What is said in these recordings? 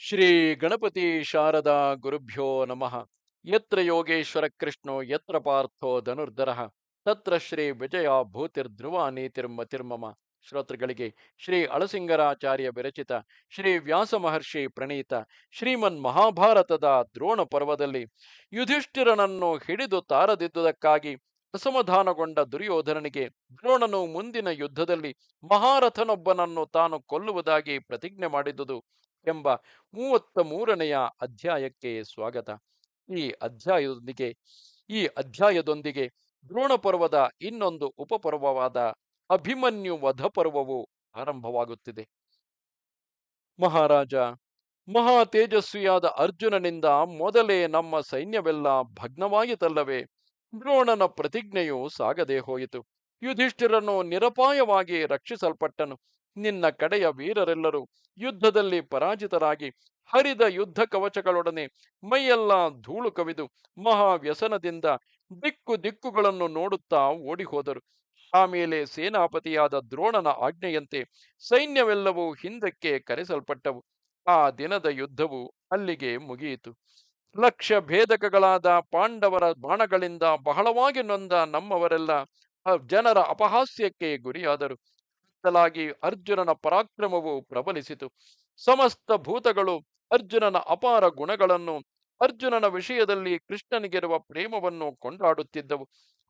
ಶ್ರೀ ಗಣಪತಿ ಶಾರದಾ ಗುರುಭ್ಯೋ ನಮಃ. ಯತ್ರ ಯೋಗೇಶ್ವರ ಕೃಷ್ಣೋ, ಯತ್ರ ಪಾರ್ಥೋ ಧನುರ್ಧರ. ತತ್ರ ಶ್ರೀ ವಿಜಯ ಭೂತಿರ್ಧ್ರುವ ನೀತಿರ್ಮತಿರ್ಮಮ ಶ್ರೋತೃಗಳಿಗೆ ಶ್ರೀ ಅಳಸಿಂಗರಾಚಾರ್ಯ ವಿರಚಿತ, ಶ್ರೀ ವ್ಯಾಸ ಮಹರ್ಷಿ ಪ್ರಣೀತ, ಶ್ರೀಮನ್ ಮಹಾಭಾರತದ ದ್ರೋಣ ಪರ್ವದಲ್ಲಿ ಯುಧಿಷ್ಠಿರನನ್ನು ಹಿಡಿದು ತಾರದಿದ್ದುದಕ್ಕಾಗಿ ಅಸಮಾಧಾನಗೊಂಡ ದುರ್ಯೋಧನನಿಗೆ ದ್ರೋಣನು ಮುಂದಿನ ಯುದ್ಧದಲ್ಲಿ ಮಹಾರಥನೊಬ್ಬನನ್ನು ತಾನು ಕೊಲ್ಲುವುದಾಗಿ ಪ್ರತಿಜ್ಞೆ ಮಾಡಿದುದು. ಎಂಬ ಮೂವತ್ತ ಮೂರನೆಯ ಅಧ್ಯಾಯಕ್ಕೆ ಸ್ವಾಗತ. ಈ ಅಧ್ಯಾಯದೊಂದಿಗೆ ಈ ಅಧ್ಯಾಯದೊಂದಿಗೆ ದ್ರೋಣ ಪರ್ವದ ಇನ್ನೊಂದು ಉಪಪರ್ವವಾದ ಅಭಿಮನ್ಯು ವಧ ಪರ್ವವು ಆರಂಭವಾಗುತ್ತಿದೆ. ಮಹಾರಾಜ ಮಹಾ ತೇಜಸ್ವಿಯಾದ ಅರ್ಜುನನಿಂದ ಮೊದಲೇ ನಮ್ಮ ಸೈನ್ಯವೆಲ್ಲ ಭಗ್ನವಾಯಿತಲ್ಲವೇ ದ್ರೋಣನ ಪ್ರತಿಜ್ಞೆಯು ಸಾಗದೆ ಹೋಯಿತು. ಯುಧಿಷ್ಠಿರನು ನಿರಪಾಯವಾಗಿ ರಕ್ಷಿಸಲ್ಪಟ್ಟನು. ನಿನ್ನ ಕಡೆಯ ವೀರರೆಲ್ಲರೂ ಯುದ್ಧದಲ್ಲಿ ಪರಾಜಿತರಾಗಿ ಹರಿದ ಯುದ್ಧ ಕವಚಗಳೊಡನೆ ಮೈಯೆಲ್ಲ ಧೂಳು ಕವಿದು ಮಹಾವ್ಯಸನದಿಂದ ದಿಕ್ಕು ದಿಕ್ಕುಗಳನ್ನು ನೋಡುತ್ತಾ ಓಡಿಹೋದರು. ಆಮೇಲೆ ಸೇನಾಪತಿಯಾದ ದ್ರೋಣನ ಆಜ್ಞೆಯಂತೆ ಸೈನ್ಯವೆಲ್ಲವೂ ಹಿಂದಕ್ಕೆ ಕರೆಸಲ್ಪಟ್ಟವು. ಆ ದಿನದ ಯುದ್ಧವು ಅಲ್ಲಿಗೆ ಮುಗಿಯಿತು. ಲಕ್ಷ ಭೇದಕಗಳಾದ ಪಾಂಡವರ ಬಾಣಗಳಿಂದ ಬಹಳವಾಗಿ ನೊಂದ ನಮ್ಮವರೆಲ್ಲ ಜನರ ಅಪಹಾಸ್ಯಕ್ಕೆ ಗುರಿಯಾದರು. ಬದಲಾಗಿ ಅರ್ಜುನನ ಪರಾಕ್ರಮವು ಪ್ರಬಲಿಸಿತು. ಸಮಸ್ತ ಭೂತಗಳು ಅರ್ಜುನನ ಅಪಾರ ಗುಣಗಳನ್ನು, ಅರ್ಜುನನ ವಿಷಯದಲ್ಲಿ ಕೃಷ್ಣನಿಗಿರುವ ಪ್ರೇಮವನ್ನು ಕೊಂಡಾಡುತ್ತಿದ್ದವು.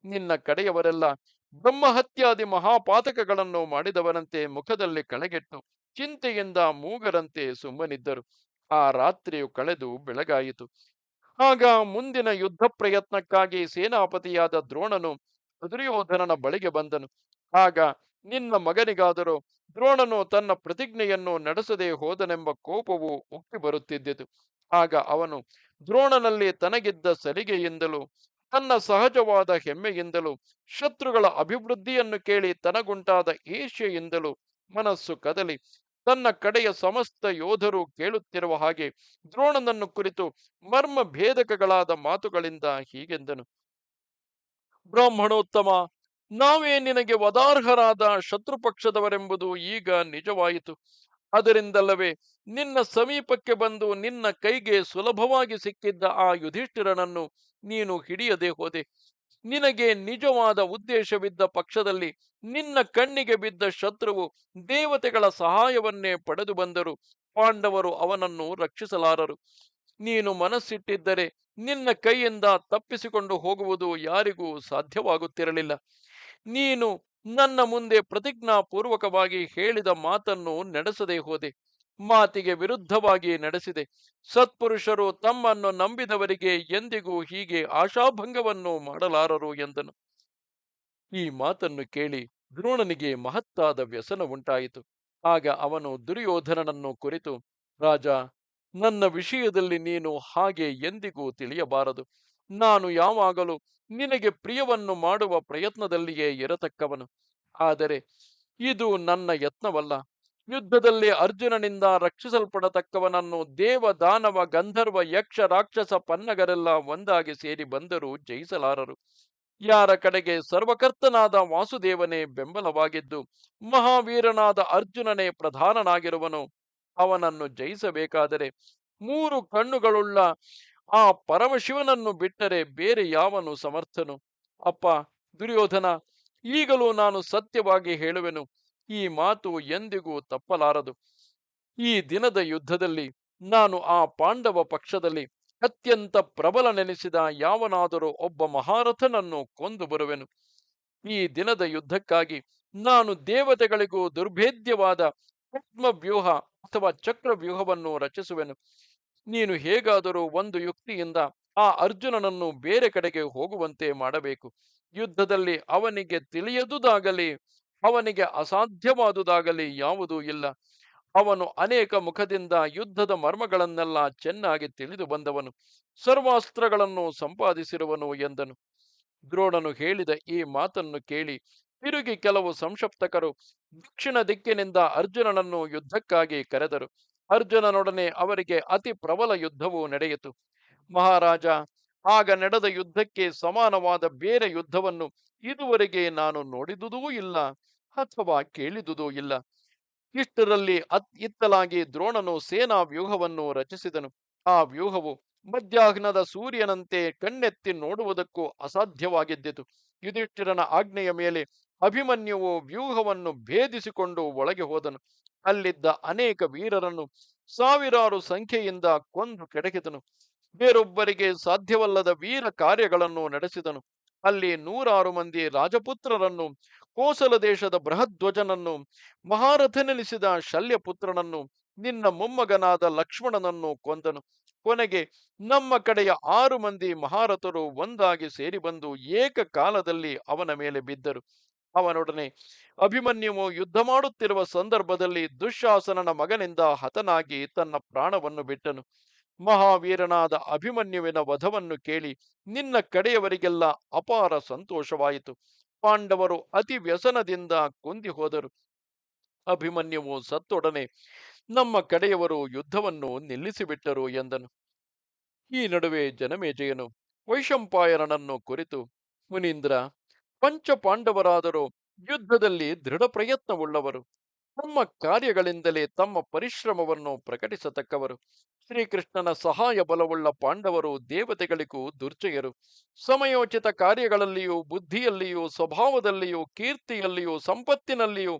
ನಿನ್ನ ಕಡೆಯವರೆಲ್ಲ ಬ್ರಹ್ಮಹತ್ಯಾದಿ ಮಹಾಪಾತಕಗಳನ್ನು ಮಾಡಿದವರಂತೆ ಮುಖದಲ್ಲಿ ಕಳೆಗೆಟ್ಟು ಚಿಂತೆಯಿಂದ ಮೂಗರಂತೆ ಸುಮ್ಮನಿದ್ದರು. ಆ ರಾತ್ರಿಯು ಕಳೆದು ಬೆಳಗಾಯಿತು. ಆಗ ಮುಂದಿನ ಯುದ್ಧ ಪ್ರಯತ್ನಕ್ಕಾಗಿ ಸೇನಾಪತಿಯಾದ ದ್ರೋಣನು ದುರ್ಯೋಧನನ ಬಳಿಗೆ ಬಂದನು. ಆಗ ನಿನ್ನ ಮಗನಿಗಾದರೂ ದ್ರೋಣನು ತನ್ನ ಪ್ರತಿಜ್ಞೆಯನ್ನು ನಡೆಸದೆ ಹೋದನೆಂಬ ಕೋಪವು ಉಕ್ಕಿ ಬರುತ್ತಿದ್ದಿತು. ಆಗ ಅವನು ದ್ರೋಣನಲ್ಲಿ ತನಗಿದ್ದ ಸಲಿಗೆಯಿಂದಲೂ, ತನ್ನ ಸಹಜವಾದ ಹೆಮ್ಮೆಯಿಂದಲೂ, ಶತ್ರುಗಳ ಅಭಿವೃದ್ಧಿಯನ್ನು ಕೇಳಿ ತನಗುಂಟಾದ ಏಷ್ಯೆಯಿಂದಲೂ ಮನಸ್ಸು ಕದಲಿ. ತನ್ನ ಕಡೆಯ ಸಮಸ್ತ ಯೋಧರು ಕೇಳುತ್ತಿರುವ ಹಾಗೆ ದ್ರೋಣನನ್ನು ಕುರಿತು ಮರ್ಮ ಭೇದಕಗಳಾದ ಮಾತುಗಳಿಂದ ಹೀಗೆಂದನು. ಬ್ರಾಹ್ಮಣೋತ್ತಮ ನಾವೇ ನಿನಗೆ ವದಾರ್ಹರಾದ ಶತ್ರು ಪಕ್ಷದವರೆಂಬುದು ಈಗ ನಿಜವಾಯಿತು. ಅದರಿಂದಲ್ಲವೇ ನಿನ್ನ ಸಮೀಪಕ್ಕೆ ಬಂದು ನಿನ್ನ ಕೈಗೆ ಸುಲಭವಾಗಿ ಸಿಕ್ಕಿದ್ದ ಆ ಯುಧಿಷ್ಠಿರನನ್ನು ನೀನು ಹಿಡಿಯದೆ ಹೋದೆ. ನಿನಗೆ ನಿಜವಾದ ಉದ್ದೇಶವಿದ್ದ ಪಕ್ಷದಲ್ಲಿ ನಿನ್ನ ಕಣ್ಣಿಗೆ ಬಿದ್ದ ಶತ್ರುವು ದೇವತೆಗಳ ಸಹಾಯವನ್ನೇ ಪಡೆದು ಬಂದರು. ಪಾಂಡವರು ಅವನನ್ನು ರಕ್ಷಿಸಲಾರರು. ನೀನು ಮನಸ್ಸಿಟ್ಟಿದ್ದರೆ ನಿನ್ನ ಕೈಯಿಂದ ತಪ್ಪಿಸಿಕೊಂಡು ಹೋಗುವುದು ಯಾರಿಗೂ ಸಾಧ್ಯವಾಗುತ್ತಿರಲಿಲ್ಲ. ನೀನು ನನ್ನ ಮುಂದೆ ಪ್ರತಿಜ್ಞಾಪೂರ್ವಕವಾಗಿ ಹೇಳಿದ ಮಾತನ್ನು ನಡೆಸದೆ ಹೋದೆ. ಮಾತಿಗೆ ವಿರುದ್ಧವಾಗಿ ನಡೆಸಿದೆ. ಸತ್ಪುರುಷರು ತಮ್ಮನ್ನು ನಂಬಿದವರಿಗೆ ಎಂದಿಗೂ ಹೀಗೆ ಆಶಾಭಂಗವನ್ನು ಮಾಡಲಾರರು ಎಂದನು. ಈ ಮಾತನ್ನು ಕೇಳಿ ದ್ರೋಣನಿಗೆ ಮಹತ್ತಾದ ವ್ಯಸನ ಉಂಟಾಯಿತು. ಆಗ ಅವನು ದುರ್ಯೋಧನನನ್ನು ಕುರಿತು, ರಾಜ, ನನ್ನ ವಿಷಯದಲ್ಲಿ ನೀನು ಹಾಗೆ ಎಂದಿಗೂ ತಿಳಿಯಬಾರದು. ನಾನು ಯಾವಾಗಲೂ ನಿನಗೆ ಪ್ರಿಯವನ್ನು ಮಾಡುವ ಪ್ರಯತ್ನದಲ್ಲಿಯೇ ಇರತಕ್ಕವನು. ಆದರೆ ಇದು ನನ್ನ ಯತ್ನವಲ್ಲ. ಯುದ್ಧದಲ್ಲಿ ಅರ್ಜುನನಿಂದ ರಕ್ಷಿಸಲ್ಪಡತಕ್ಕವನನ್ನು ದೇವ ದಾನವ ಗಂಧರ್ವ ಯಕ್ಷ ರಾಕ್ಷಸ ಪನ್ನಗರೆಲ್ಲ ಒಂದಾಗಿ ಸೇರಿ ಬಂದರೂ ಜಯಿಸಲಾರರು. ಯಾರ ಕಡೆಗೆ ಸರ್ವಕರ್ತನಾದ ವಾಸುದೇವನೇ ಬೆಂಬಲವಾಗಿದ್ದು ಮಹಾವೀರನಾದ ಅರ್ಜುನನೇ ಪ್ರಧಾನನಾಗಿರುವನು, ಅವನನ್ನು ಜಯಿಸಬೇಕಾದರೆ ಮೂರು ಕಣ್ಣುಗಳುಳ್ಳ ಆ ಪರಮಶಿವನನ್ನು ಬಿಟ್ಟರೆ ಬೇರೆ ಯಾವನು ಸಮರ್ಥನು? ಅಪ್ಪ, ದುರ್ಯೋಧನ, ಈಗಲೂ ನಾನು ಸತ್ಯವಾಗಿ ಹೇಳುವೆನು. ಈ ಮಾತು ಎಂದಿಗೂ ತಪ್ಪಲಾರದು. ಈ ದಿನದ ಯುದ್ಧದಲ್ಲಿ ನಾನು ಆ ಪಾಂಡವ ಪಕ್ಷದಲ್ಲಿ ಅತ್ಯಂತ ಪ್ರಬಲನೆನಿಸಿದ ಯಾವನಾದರೂ ಒಬ್ಬ ಮಹಾರಥನನ್ನು ಕೊಂದು ಬರುವೆನು. ಈ ದಿನದ ಯುದ್ಧಕ್ಕಾಗಿ ನಾನು ದೇವತೆಗಳಿಗೂ ದುರ್ಭೇದ್ಯವಾದ ವ್ಯೂಹ ಅಥವಾ ಚಕ್ರವ್ಯೂಹವನ್ನು ರಚಿಸುವೆನು. ನೀನು ಹೇಗಾದರೂ ಒಂದು ಯುಕ್ತಿಯಿಂದ ಆ ಅರ್ಜುನನನ್ನು ಬೇರೆ ಕಡೆಗೆ ಹೋಗುವಂತೆ ಮಾಡಬೇಕು. ಯುದ್ಧದಲ್ಲಿ ಅವನಿಗೆ ತಿಳಿಯದುದಾಗಲಿ, ಅವನಿಗೆ ಅಸಾಧ್ಯವಾದುದಾಗಲಿ ಯಾವುದೂ ಇಲ್ಲ. ಅವನು ಅನೇಕ ಮುಖದಿಂದ ಯುದ್ಧದ ಮರ್ಮಗಳನ್ನೆಲ್ಲ ಚೆನ್ನಾಗಿ ತಿಳಿದು ಬಂದವನು. ಸರ್ವಾಸ್ತ್ರಗಳನ್ನು ಸಂಪಾದಿಸಿರುವನು ಎಂದನು. ದ್ರೋಣನು ಹೇಳಿದ ಈ ಮಾತನ್ನು ಕೇಳಿ ತಿರುಗಿ ಕೆಲವು ಸಂಶಪ್ತಕರು ದಕ್ಷಿಣ ದಿಕ್ಕಿನಿಂದ ಅರ್ಜುನನನ್ನು ಯುದ್ಧಕ್ಕಾಗಿ ಕರೆದರು. ಅರ್ಜುನನೊಡನೆ ಅವರಿಗೆ ಅತಿ ಪ್ರಬಲ ಯುದ್ಧವು ನಡೆಯಿತು. ಮಹಾರಾಜ, ಆಗ ನಡೆದ ಯುದ್ಧಕ್ಕೆ ಸಮಾನವಾದ ಬೇರೆ ಯುದ್ಧವನ್ನು ಇದುವರೆಗೆ ನಾನು ನೋಡಿದುದೂ ಇಲ್ಲ ಅಥವಾ ಕೇಳಿದುದೂ ಇಲ್ಲ. ಇಷ್ಟರಲ್ಲಿ ಅತ್, ಇತ್ತಲಾಗಿ ದ್ರೋಣನು ಸೇನಾ ವ್ಯೂಹವನ್ನು ರಚಿಸಿದನು. ಆ ವ್ಯೂಹವು ಮಧ್ಯಾಹ್ನದ ಸೂರ್ಯನಂತೆ ಕಣ್ಣೆತ್ತಿ ನೋಡುವುದಕ್ಕೂ ಅಸಾಧ್ಯವಾಗಿದ್ದಿತು. ಯುಧಿಷ್ಠಿರನ ಆಜ್ಞೆಯ ಮೇಲೆ ಅಭಿಮನ್ಯುವು ವ್ಯೂಹವನ್ನು ಭೇದಿಸಿಕೊಂಡು ಒಳಗೆ ಹೋದನು. ಅಲ್ಲಿದ್ದ ಅನೇಕ ವೀರರನ್ನು ಸಾವಿರಾರು ಸಂಖ್ಯೆಯಿಂದ ಕೊಂದು ಕೆಡಕಿದನು. ಬೇರೊಬ್ಬರಿಗೆ ಸಾಧ್ಯವಲ್ಲದ ವೀರ ಕಾರ್ಯಗಳನ್ನು ನಡೆಸಿದನು. ಅಲ್ಲಿ ನೂರಾರು ಮಂದಿ ರಾಜಪುತ್ರರನ್ನು, ಕೋಸಲ ದೇಶದ ಬೃಹಧ್ವಜನನ್ನು ಮಹಾರಥನೆನಿಸಿದ ಶಲ್ಯಪುತ್ರನನ್ನು, ನಿನ್ನ ಮೊಮ್ಮಗನಾದ ಲಕ್ಷ್ಮಣನನ್ನು ಕೊಂದನು. ಕೊನೆಗೆ ನಮ್ಮ ಕಡೆಯ ಆರು ಮಂದಿ ಮಹಾರಥರು ಒಂದಾಗಿ ಸೇರಿಬಂದು ಏಕಕಾಲದಲ್ಲಿ ಅವನ ಮೇಲೆ ಬಿದ್ದರು. ಅವನೊಡನೆ, ಅಭಿಮನ್ಯುವು ಯುದ್ಧ ಮಾಡುತ್ತಿರುವ ಸಂದರ್ಭದಲ್ಲಿ ದುಶ್ಯಾಸನನ ಮಗನಿಂದ ಹತನಾಗಿ ತನ್ನ ಪ್ರಾಣವನ್ನು ಬಿಟ್ಟನು. ಮಹಾವೀರನಾದ ಅಭಿಮನ್ಯುವಿನ ವಧವನ್ನು ಕೇಳಿ ನಿನ್ನ ಕಡೆಯವರಿಗೆಲ್ಲ ಅಪಾರ ಸಂತೋಷವಾಯಿತು. ಪಾಂಡವರು ಅತಿ ವ್ಯಸನದಿಂದ ಕುಂದಿ ಹೋದರು ಅಭಿಮನ್ಯುವು ಸತ್ತೊಡನೆ, ನಮ್ಮ ಕಡೆಯವರು ಯುದ್ಧವನ್ನು ನಿಲ್ಲಿಸಿಬಿಟ್ಟರು ಎಂದನು. ಈ ನಡುವೆ ಜನಮೇಜಯನು ವೈಶಂಪಾಯನನನ್ನು ಕುರಿತು, ಮುನೀಂದ್ರ ಪಂಚ ಪಾಂಡವರಾದರೂ ಯುದ್ಧದಲ್ಲಿ ದೃಢ ಪ್ರಯತ್ನವುಳ್ಳವರು. ತಮ್ಮ ಕಾರ್ಯಗಳಿಂದಲೇ ತಮ್ಮ ಪರಿಶ್ರಮವನ್ನು ಪ್ರಕಟಿಸತಕ್ಕವರು. ಶ್ರೀಕೃಷ್ಣನ ಸಹಾಯ ಬಲವುಳ್ಳ ಪಾಂಡವರು ದೇವತೆಗಳಿಗೂ ದುರ್ಜಯರು. ಸಮಯೋಚಿತ ಕಾರ್ಯಗಳಲ್ಲಿಯೂ, ಬುದ್ಧಿಯಲ್ಲಿಯೂ, ಸ್ವಭಾವದಲ್ಲಿಯೂ, ಕೀರ್ತಿಯಲ್ಲಿಯೂ, ಸಂಪತ್ತಿನಲ್ಲಿಯೂ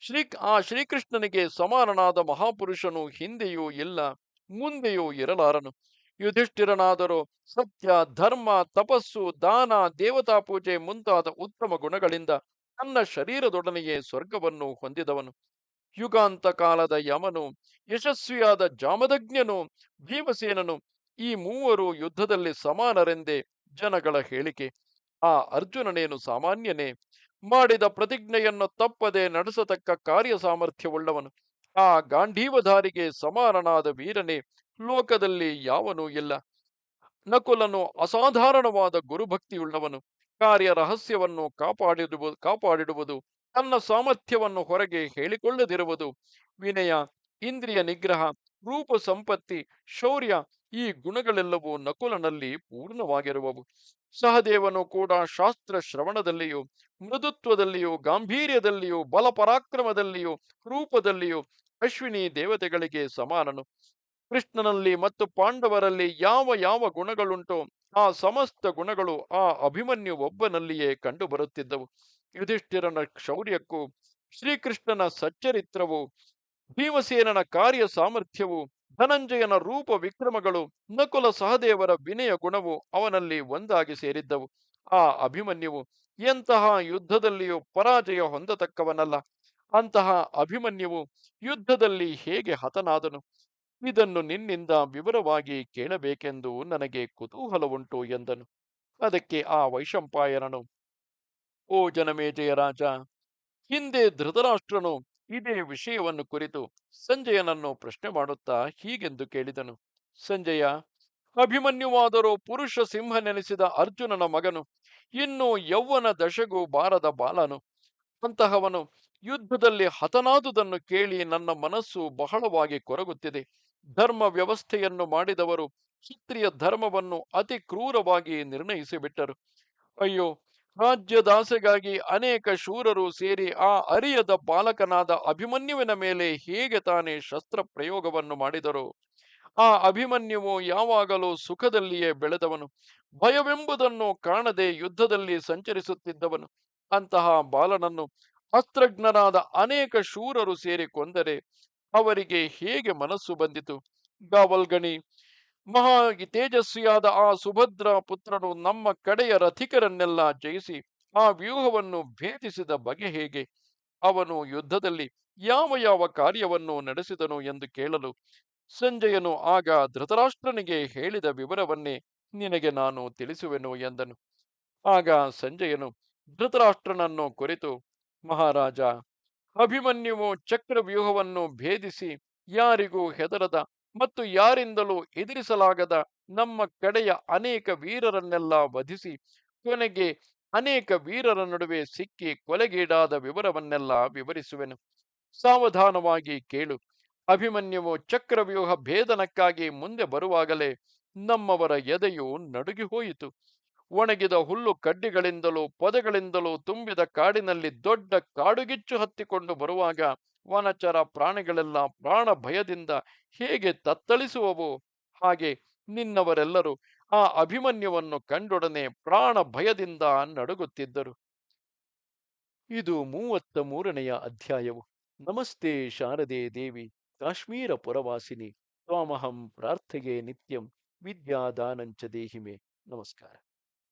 ಶ್ರೀ, ಆ ಶ್ರೀಕೃಷ್ಣನಿಗೆ ಸಮಾನನಾದ ಮಹಾಪುರುಷನು ಹಿಂದೆಯೂ ಇಲ್ಲ, ಮುಂದೆಯೂ ಇರಲಾರನು. ಯುಧಿಷ್ಠಿರನಾದರೂ ಸತ್ಯ, ಧರ್ಮ, ತಪಸ್ಸು, ದಾನ, ದೇವತಾ ಪೂಜೆ ಮುಂತಾದ ಉತ್ತಮ ಗುಣಗಳಿಂದ ತನ್ನ ಶರೀರದೊಡನೆಯೇ ಸ್ವರ್ಗವನ್ನು ಹೊಂದಿದವನು. ಯುಗಾಂತ ಕಾಲದ ಯಮನು, ಯಶಸ್ವಿಯಾದ ಜಾಮದಜ್ಞನು, ಭೀಮಸೇನನು ಈ ಮೂವರು ಯುದ್ಧದಲ್ಲಿ ಸಮಾನರೆಂದೇ ಜನಗಳ ಹೇಳಿಕೆ. ಆ ಅರ್ಜುನನೇನು ಸಾಮಾನ್ಯನೇ, ಮಾಡಿದ ಪ್ರತಿಜ್ಞೆಯನ್ನು ತಪ್ಪದೆ ನಡೆಸತಕ್ಕ ಕಾರ್ಯ ಸಾಮರ್ಥ್ಯವುಳ್ಳವನು ಆ ಗಾಂಧೀವಧಾರಿಗೆ ಸಮಾನನಾದ ವೀರನೇ ಲೋಕದಲ್ಲಿ ಯಾವನೂ ಇಲ್ಲ. ನಕುಲನು ಅಸಾಧಾರಣವಾದ ಗುರುಭಕ್ತಿಯುಳ್ಳವನು. ಕಾರ್ಯ ರಹಸ್ಯವನ್ನು ಕಾಪಾಡಿಡುವುದು ಕಾಪಾಡಿಡುವುದು, ತನ್ನ ಸಾಮರ್ಥ್ಯವನ್ನು ಹೊರಗೆ ಹೇಳಿಕೊಳ್ಳದಿರುವುದು. ವಿನಯ, ಇಂದ್ರಿಯ ನಿಗ್ರಹ, ರೂಪ ಸಂಪತ್ತಿ, ಶೌರ್ಯ ಈ ಗುಣಗಳೆಲ್ಲವೂ ನಕುಲನಲ್ಲಿ ಪೂರ್ಣವಾಗಿರುವವು. ಸಹದೇವನು ಕೂಡ ಶಾಸ್ತ್ರ ಶ್ರವಣದಲ್ಲಿಯೂ, ಮೃದುತ್ವದಲ್ಲಿಯೂ, ಗಾಂಭೀರ್ಯದಲ್ಲಿಯೂ, ಬಲಪರಾಕ್ರಮದಲ್ಲಿಯೂ, ರೂಪದಲ್ಲಿಯೂ ಅಶ್ವಿನಿ ದೇವತೆಗಳಿಗೆ ಸಮಾನನು. ಕೃಷ್ಣನಲ್ಲಿ ಮತ್ತು ಪಾಂಡವರಲ್ಲಿ ಯಾವ ಯಾವ ಗುಣಗಳುಂಟೋ ಆ ಸಮಸ್ತ ಗುಣಗಳು ಆ ಅಭಿಮನ್ಯು ಒಬ್ಬನಲ್ಲಿಯೇ ಕಂಡುಬರುತ್ತಿದ್ದವು. ಯುಧಿಷ್ಠಿರನ ಶೌರ್ಯಕ್ಕೂ ಶ್ರೀಕೃಷ್ಣನ ಸಚ್ಚರಿತ್ರವು ಭೀಮಸೇನನ ಕಾರ್ಯ ಸಾಮರ್ಥ್ಯವು ಧನಂಜಯನ ರೂಪ ವಿಕ್ರಮಗಳು ನಕುಲ ಸಹದೇವರ ವಿನಯ ಗುಣವು ಅವನಲ್ಲಿ ಒಂದಾಗಿ ಸೇರಿದ್ದವು. ಆ ಅಭಿಮನ್ಯುವು ಎಂತಹ ಯುದ್ಧದಲ್ಲಿಯೂ ಪರಾಜಯ ಹೊಂದತಕ್ಕವನಲ್ಲ. ಅಂತಹ ಅಭಿಮನ್ಯುವು ಯುದ್ಧದಲ್ಲಿ ಹೇಗೆ ಹತನಾದನು? ಇದನ್ನು ನಿನ್ನಿಂದ ವಿವರವಾಗಿ ಕೇಳಬೇಕೆಂದು ನನಗೆ ಕುತೂಹಲವುಂಟು ಎಂದನು. ಅದಕ್ಕೆ ಆ ವೈಶಂಪಾಯನನು, ಓ ಜನಮೇಜಯ ರಾಜ, ಹಿಂದೆ ಧೃತರಾಷ್ಟ್ರನು ಇದೇ ವಿಷಯವನ್ನು ಕುರಿತು ಸಂಜಯನನ್ನು ಪ್ರಶ್ನೆ ಮಾಡುತ್ತಾ ಹೀಗೆಂದು ಕೇಳಿದನು. ಸಂಜಯ, ಅಭಿಮನ್ಯುವಾದರೂ ಪುರುಷ ಸಿಂಹ ನೆನೆಸಿದ ಅರ್ಜುನನ ಮಗನು, ಇನ್ನು ಯೌವನ ದಶೆಗೂ ಬಾರದ ಬಾಲನು. ಅಂತಹವನು ಯುದ್ಧದಲ್ಲಿ ಹತನಾದುದನ್ನು ಕೇಳಿ ನನ್ನ ಮನಸ್ಸು ಬಹಳವಾಗಿ ಕೊರಗುತ್ತಿದೆ. ಧರ್ಮ ವ್ಯವಸ್ಥೆಯನ್ನು ಮಾಡಿದವರು ಕ್ಷತ್ರಿಯ ಧರ್ಮವನ್ನು ಅತಿ ಕ್ರೂರವಾಗಿ ನಿರ್ಣಯಿಸಿಬಿಟ್ಟರು. ಅಯ್ಯೋ! ರಾಜ್ಯದಾಸೆಗಾಗಿ ಅನೇಕ ಶೂರರು ಸೇರಿ ಆ ಅರಿಯದ ಬಾಲಕನಾದ ಅಭಿಮನ್ಯುವಿನ ಮೇಲೆ ಹೇಗೆ ತಾನೇ ಶಸ್ತ್ರ ಪ್ರಯೋಗವನ್ನು ಮಾಡಿದರು? ಆ ಅಭಿಮನ್ಯುವು ಯಾವಾಗಲೂ ಸುಖದಲ್ಲಿಯೇ ಬೆಳೆದವನು. ಭಯವೆಂಬುದನ್ನು ಕಾಣದೆ ಯುದ್ಧದಲ್ಲಿ ಸಂಚರಿಸುತ್ತಿದ್ದವನು. ಅಂತಹ ಬಾಲನನ್ನು ಅಸ್ತ್ರಜ್ಞನಾದ ಅನೇಕ ಶೂರರು ಸೇರಿ ಕೊಂದರೆ ಅವರಿಗೆ ಹೇಗೆ ಮನಸ್ಸು ಬಂದಿತು? ಗಾವಲ್ಗಣಿ ಮಹಾ ತೇಜಸ್ವಿಯಾದ ಆ ಸುಭದ್ರ ಪುತ್ರನು ನಮ್ಮ ಕಡೆಯ ರಥಿಕರನ್ನೆಲ್ಲ ಜಯಿಸಿ ಆ ವ್ಯೂಹವನ್ನು ಭೇದಿಸಿದ ಬಗೆ ಹೇಗೆ? ಅವನು ಯುದ್ಧದಲ್ಲಿ ಯಾವ ಯಾವ ಕಾರ್ಯವನ್ನು ನಡೆಸಿದನು ಎಂದು ಕೇಳಲು ಸಂಜಯನು ಆಗ ಧೃತರಾಷ್ಟ್ರನಿಗೆ ಹೇಳಿದ ವಿವರವನ್ನೇ ನಿನಗೆ ನಾನು ತಿಳಿಸುವೆನು ಎಂದನು. ಆಗ ಸಂಜಯನು ಧೃತರಾಷ್ಟ್ರನನ್ನು ಕುರಿತು, ಮಹಾರಾಜ ಅಭಿಮನ್ಯುವು ಚಕ್ರವ್ಯೂಹವನ್ನು ಭೇದಿಸಿ ಯಾರಿಗೂ ಹೆದರದ ಮತ್ತು ಯಾರಿಂದಲೂ ಎದುರಿಸಲಾಗದ ನಮ್ಮ ಕಡೆಯ ಅನೇಕ ವೀರರನ್ನೆಲ್ಲ ವಧಿಸಿ ಕೊನೆಗೆ ಅನೇಕ ವೀರರ ನಡುವೆ ಸಿಕ್ಕಿ ಕೊಲೆಗೀಡಾದ ವಿವರವನ್ನೆಲ್ಲ ವಿವರಿಸುವೆನು. ಸಾವಧಾನವಾಗಿ ಕೇಳು. ಅಭಿಮನ್ಯುವು ಚಕ್ರವ್ಯೂಹ ಭೇದನಕ್ಕಾಗಿ ಮುಂದೆ ಬರುವಾಗಲೇ ನಮ್ಮವರ ಎದೆಯು ನಡುಗಿ ಹೋಯಿತು ಒಣಗಿದ ಹುಲ್ಲು ಕಡ್ಡಿಗಳಿಂದಲೂ ಪೊದೆಗಳಿಂದಲೂ ತುಂಬಿದ ಕಾಡಿನಲ್ಲಿ ದೊಡ್ಡ ಕಾಡುಗಿಚ್ಚು ಹತ್ತಿಕೊಂಡು ಬರುವಾಗ ವನಚರ ಪ್ರಾಣಿಗಳೆಲ್ಲ ಪ್ರಾಣ ಭಯದಿಂದ ಹೇಗೆ ತತ್ತಳಿಸುವವು? ಹಾಗೆ ನಿನ್ನವರೆಲ್ಲರೂ ಆ ಅಭಿಮನ್ಯುವನ್ನು ಕಂಡೊಡನೆ ಪ್ರಾಣ ಭಯದಿಂದ ನಡುಗುತ್ತಿದ್ದರು. ಇದು ಮೂವತ್ತ ಮೂರನೆಯ ಅಧ್ಯಾಯವು. ನಮಸ್ತೆ ಶಾರದೆ ದೇವಿ, ಕಾಶ್ಮೀರ ಪುರವಾಸಿನಿ, ತ್ವಾಮಹಂ ಪ್ರಾರ್ಥೆಗೆ ನಿತ್ಯಂ, ವಿದ್ಯಾದಾನಂಚ ದೇಹಿಮೆ. ನಮಸ್ಕಾರ.